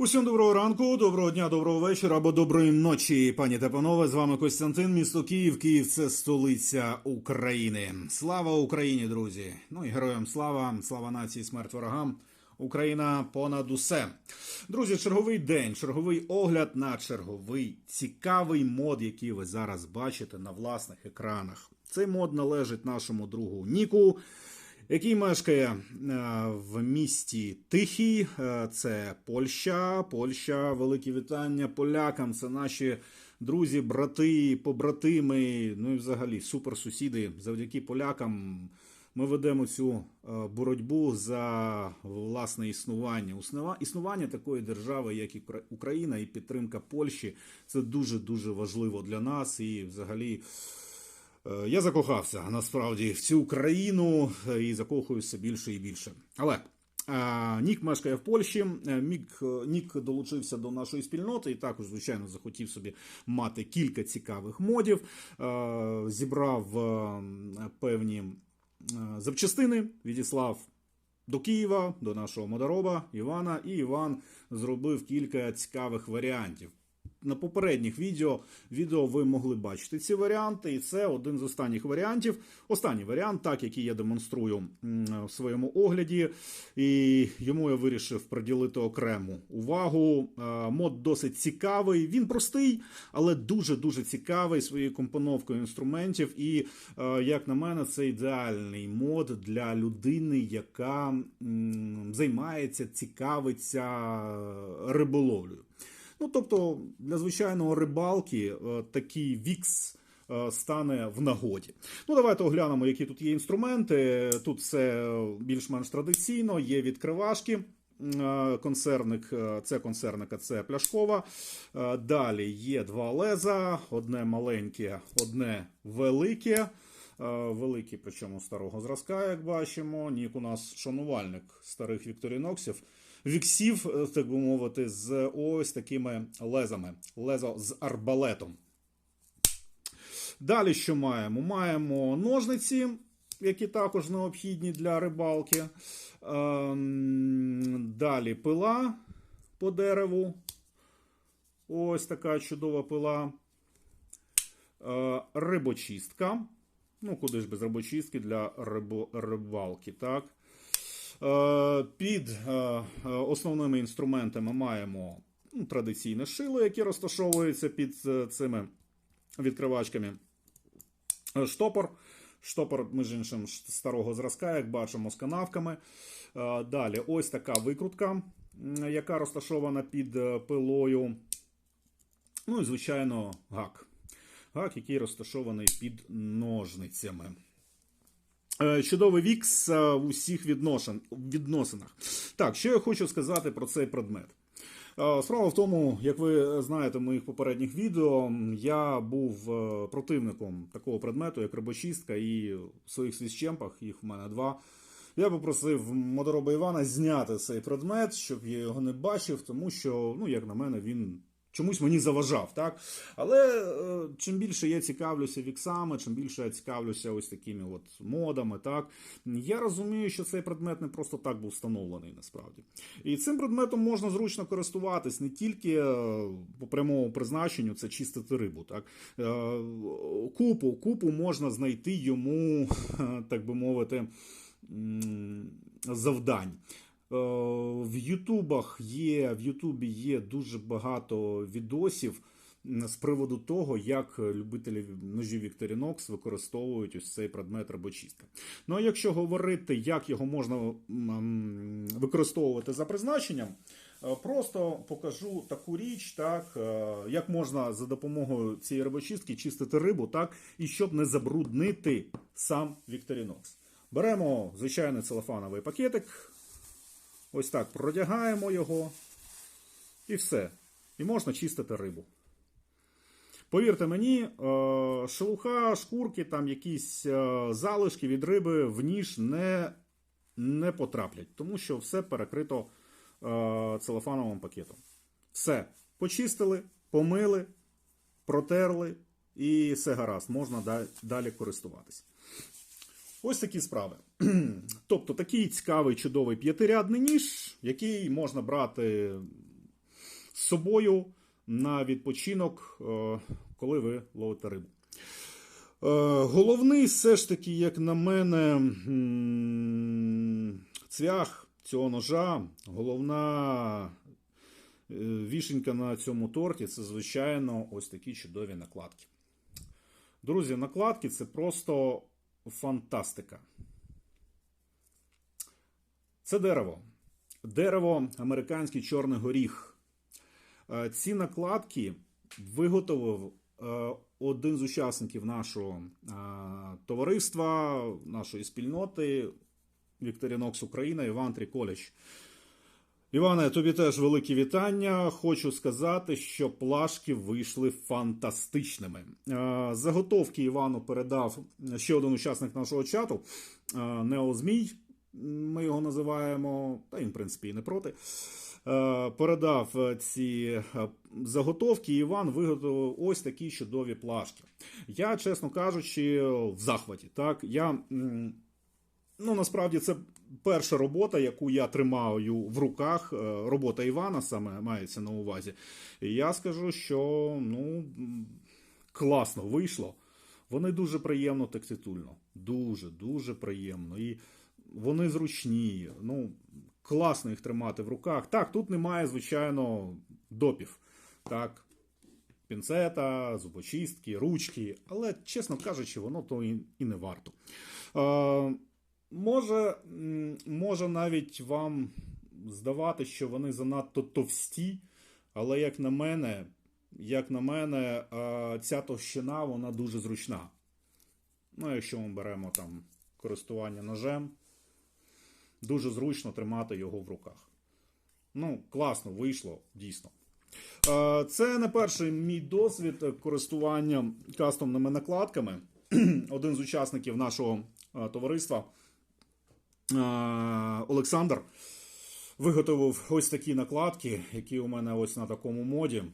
Усім доброго ранку, доброго дня, доброго вечора або доброї ночі, пані та панове. З вами Костянтин, місто Київ. Київ це столиця України. Слава Україні, друзі! Ну і героям слава, слава нації, смерть ворогам. Україна понад усе. Друзі, черговий день, черговий огляд на черговий цікавий мод, який ви зараз бачите на власних екранах. Цей мод належить нашому другу Ніку який мешкає е, в місті Тихій, Е, це Польща. Польща, великі вітання полякам. Це наші друзі, брати, побратими. Ну і взагалі суперсусіди. Завдяки полякам ми ведемо цю е, боротьбу за власне існування. Існування такої держави, як і Україна, і підтримка Польщі, це дуже дуже важливо для нас і взагалі. Е, Я закохався насправді в цю країну е, і закохуюся більше і більше. Але е, Нік мешкає в Польщі. Мік, Нік долучився до нашої спільноти і також, звичайно, захотів собі мати кілька цікавих модів. Зібрав певні запчастини, відіслав до Києва, до нашого модороба Івана, і Іван зробив кілька цікавих варіантів. На попередніх відео, відео ви могли бачити ці варіанти, і це один з останніх варіантів. Останній варіант, так який я демонструю в своєму огляді, і йому я вирішив приділити окрему увагу. Е, Мод досить цікавий. Він простий, але дуже дуже цікавий своєю компоновкою інструментів. І е, як на мене, це ідеальний мод для людини, яка займається, цікавиться риболовлею. Ну, тобто, для звичайного рибалки е, такий вікс е, стане в нагоді. Ну, давайте оглянемо, які тут є інструменти. Тут все е, більш-менш традиційно, є відкривашки. Консервник, це консервника, це пляшкова. Далі є два леза: одне маленьке, одне велике. Велике, причому старого зразка, як бачимо. Нік у нас шанувальник старих вікторіноксів. Віксів, е, так би мовити, з ось такими лезами. Лезо з арбалетом. Далі що маємо? Маємо ножниці, які також необхідні для рибалки. Ем, Далі пила по дереву. Ось така чудова пила. Е, Рибочистка. Ну, куди ж без рибочистки для рибо, рибалки, так? Е, Під е, е, основними інструментами маємо ну, традиційне шило, яке розташовується під цими відкривачками. Штопор. Штопор, між іншим, старого зразка, як бачимо, з канавками. Далі ось така викрутка, яка розташована під пилою. Ну і, звичайно, гак. Гак, який розташований під ножницями. Е, Чудовий вікс е, в усіх відношен, відносинах. Так, що я хочу сказати про цей предмет. Е, Справа в тому, як ви знаєте в моїх попередніх відео, я був е, противником такого предмету, як рибочистка, і в своїх свіщемпах, їх в мене два. Я попросив модороба Івана зняти цей предмет, щоб я його не бачив, тому що, ну, як на мене, він чомусь мені заважав. Так? Але е, чим більше я цікавлюся віксами, чим більше я цікавлюся ось такими от модами, так, я розумію, що цей предмет не просто так був встановлений насправді. І цим предметом можна зручно користуватись не тільки е, по прямому призначенню, це чистити рибу. Так? Е, Купу, купу можна знайти йому, так би мовити, завдань. Е, В Ютубах є, в Ютубі є дуже багато відосів з приводу того, як любителі ножів Victorinox використовують ось цей предмет рибочистка. Ну а якщо говорити, як його можна використовувати за призначенням, е, просто покажу таку річ, так, е, як можна за допомогою цієї рибочистки чистити рибу, так, і щоб не забруднити сам Victorinox. Беремо звичайний целофановий пакетик, ось так продягаємо його, і все. І можна чистити рибу. Повірте мені, е, шелуха, шкурки, там якісь е, залишки від риби в ніж не, не потраплять, тому що все перекрито е, целофановим пакетом. Все. Почистили, помили, протерли і все гаразд, можна далі користуватись. Ось такі справи. Тобто такий цікавий, чудовий п'ятирядний ніж, який можна брати з собою на відпочинок, е, коли ви ловите рибу. Е, Головний, все ж таки, як на мене, цвях цього ножа, головна е, вішенька на цьому торті це, звичайно, ось такі чудові накладки. Друзі, накладки це просто фантастика. Це дерево. Дерево американський чорний горіх. Е, Ці накладки виготовив е, один з учасників нашого е, товариства, нашої спільноти Вікторінокс Україна Іван Тріколіч. Іване, тобі теж великі вітання. Хочу сказати, що плашки вийшли фантастичними. Заготовки Івану передав ще один учасник нашого чату Нео Змій. Ми його називаємо, та він, в принципі, і не проти. Е, Передав е, ці е, заготовки, і Іван виготовив ось такі чудові плашки. Я, чесно кажучи, в захваті. Так, я Ну, насправді це перша робота, яку я тримаю в руках. Робота Івана саме мається на увазі. Я скажу, що ну, класно вийшло. Вони дуже приємно текститульно. Дуже, дуже приємно. І вони зручні. Ну, класно їх тримати в руках. Так, тут немає, звичайно, допів. Так, пінцета, зубочистки, ручки, але, чесно кажучи, воно то і, і не варто. Е, може, може навіть вам здавати, що вони занадто товсті, але як на мене, як на мене, е, ця товщина вона дуже зручна. Ну, якщо ми беремо там користування ножем, дуже зручно тримати його в руках. Ну, класно вийшло, дійсно. Е, Це не перший мій досвід користування кастомними накладками. Один з учасників нашого е, товариства е, Олександр виготовив ось такі накладки, які у мене ось на такому моді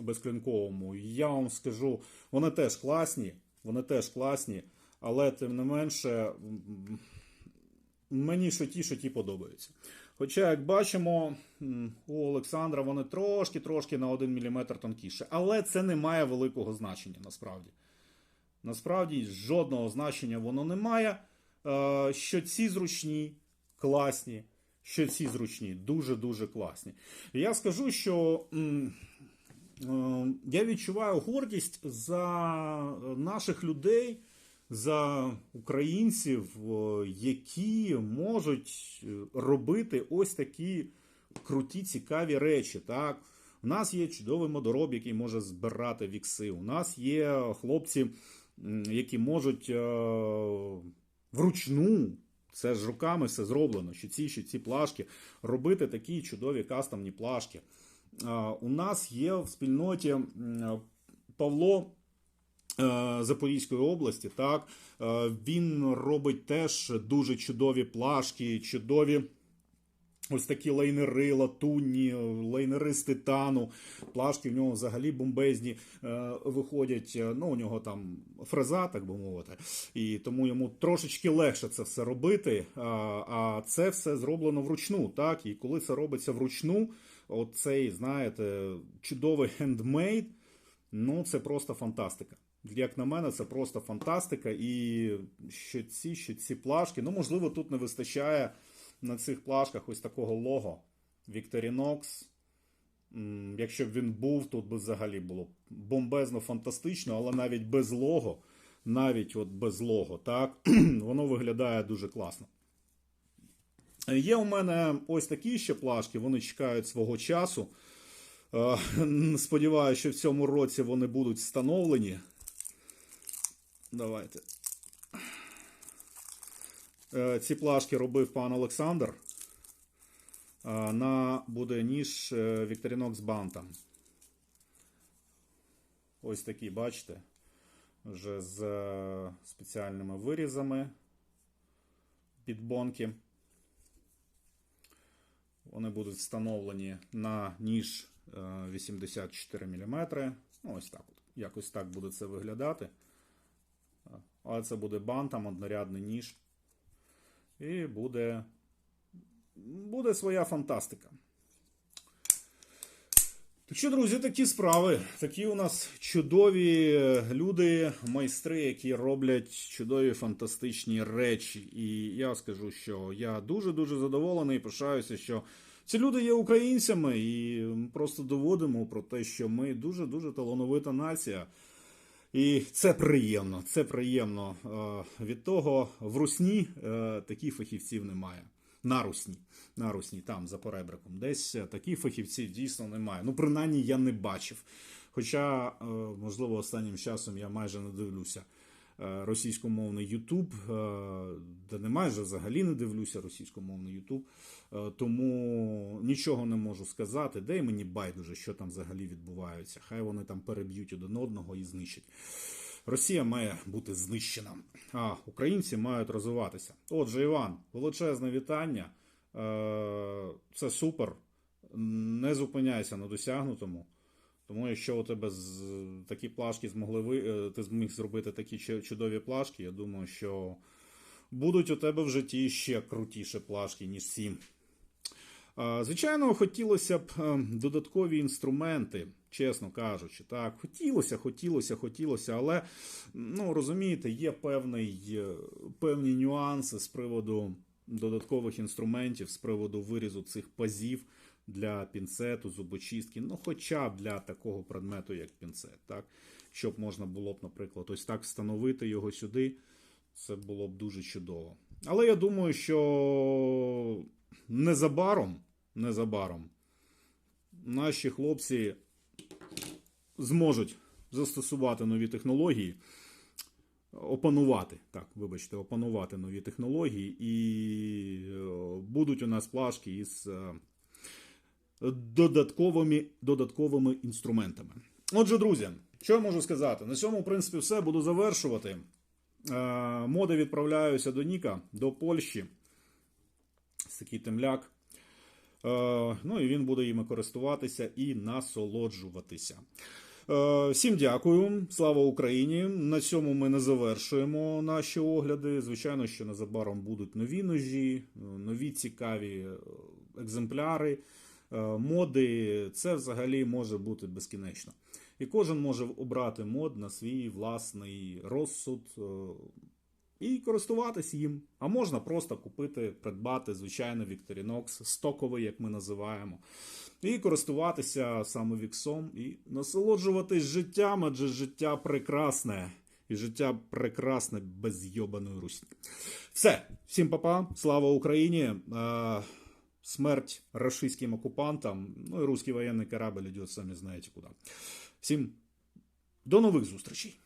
безклінковому. Я вам скажу, вони теж класні, вони теж класні, але тим не менше мені що ті, що ті подобаються. Хоча, як бачимо, у Олександра вони трошки-трошки на 1 мм тонкіше. Але це не має великого значення насправді. Насправді жодного значення воно не має. Е, Що ці зручні, класні, що ці зручні, дуже-дуже класні. Я скажу, що е, я відчуваю гордість за наших людей, за українців, які можуть е, робити ось такі круті, цікаві речі. Так? У нас є чудовий модороб, який може збирати вікси. У нас є хлопці, які можуть е, вручну, це ж руками все зроблено, що ці, що ці плашки, робити такі чудові кастомні плашки. Е, У нас є в спільноті Павло Запорізької області. Так, Е, він робить теж дуже чудові плашки, чудові. Ось такі лайнери латунні, лайнери з титану, плашки в нього взагалі бомбезні е, виходять. Е, Ну, у нього там фреза, так би мовити, і тому йому трошечки легше це все робити. А, а це все зроблено вручну. Так, і коли це робиться вручну, оцей, знаєте, чудовий хендмейд, ну це просто фантастика. Як на мене, це просто фантастика. І що ці, що ці плашки, ну можливо, тут не вистачає на цих плашках ось такого лого Victorinox. Якщо б він був, тут би взагалі було бомбезно фантастично, але навіть без лого, навіть от без лого, так, воно виглядає дуже класно. Є у мене ось такі ще плашки, вони чекають свого часу. Е, Сподіваюся, що в цьому році вони будуть встановлені. Давайте. Е, Ці плашки робив пан Олександр. Е, На буде ніж е, Victorinox Bantam. Ось такі, бачите, вже з спеціальними вирізами під бонки. Вони будуть встановлені на ніж е, 84 мм. Ну, ось так. Якось так буде це виглядати. Але це буде бантам, однорядний ніж. І буде, буде своя фантастика. Так що, друзі, такі справи. Такі у нас чудові люди, майстри, які роблять чудові фантастичні речі. І я скажу, що я дуже-дуже задоволений і пишаюся, що ці люди є українцями, і просто доводимо про те, що ми дуже-дуже талановита нація. І це приємно. Це приємно. Е, Від того в Русні е, таких фахівців немає. На Русні. На Русні, там, за поребриком. Десь е, таких фахівців дійсно немає. Ну, принаймні, я не бачив. Хоча, можливо, останнім часом я майже не дивлюся російськомовний Ютуб, е, де не майже взагалі не дивлюся російськомовний Ютуб. Е, Тому нічого не можу сказати. Де й мені байдуже, що там взагалі відбувається. Хай вони там переб'ють один одного і знищать. Росія має бути знищена, а українці мають розвиватися. Отже, Іван, величезне вітання. Е, Це супер. Не зупиняйся на досягнутому. Тому якщо у тебе такі плашки змогли ви, е, ти зміг зробити такі чудові плашки, я думаю, що будуть у тебе в житті ще крутіші плашки, ніж сім. Звичайно, хотілося б е, додаткові інструменти, чесно кажучи. Так, хотілося, хотілося, хотілося, але ну, розумієте, є певний, е, певні нюанси з приводу додаткових інструментів, з приводу вирізу цих пазів для пінцету, зубочистки, ну хоча б для такого предмету, як пінцет, так? Щоб можна було б, наприклад, ось так встановити його сюди, це було б дуже чудово. Але я думаю, що незабаром, незабаром наші хлопці зможуть застосувати нові технології, опанувати, так, вибачте, опанувати нові технології, і е, будуть у нас плашки із е, додатковими, додатковими інструментами. Отже, друзі, що я можу сказати? На цьому, в принципі, все буду завершувати. Е, Моди відправляюся до Ніка, до Польщі. Такий темляк. Е, Ну і він буде їми користуватися і насолоджуватися. Е, Всім дякую, слава Україні. На цьому ми не завершуємо наші огляди. Звичайно, що незабаром будуть нові ножі, нові цікаві екземпляри, моди. Це взагалі може бути безкінечно. І кожен може обрати мод на свій власний розсуд е, і користуватись їм. А можна просто купити, придбати звичайно Victorinox, стоковий, як ми називаємо, і користуватися саме віксом і насолоджуватись життям, адже життя прекрасне. І життя прекрасне без йобаної русні. Все, всім папа, слава Україні. Смерть рашистським окупантам. Ну і русский воєнний корабль идет, самі знаєте куди. Всім до нових зустрічей.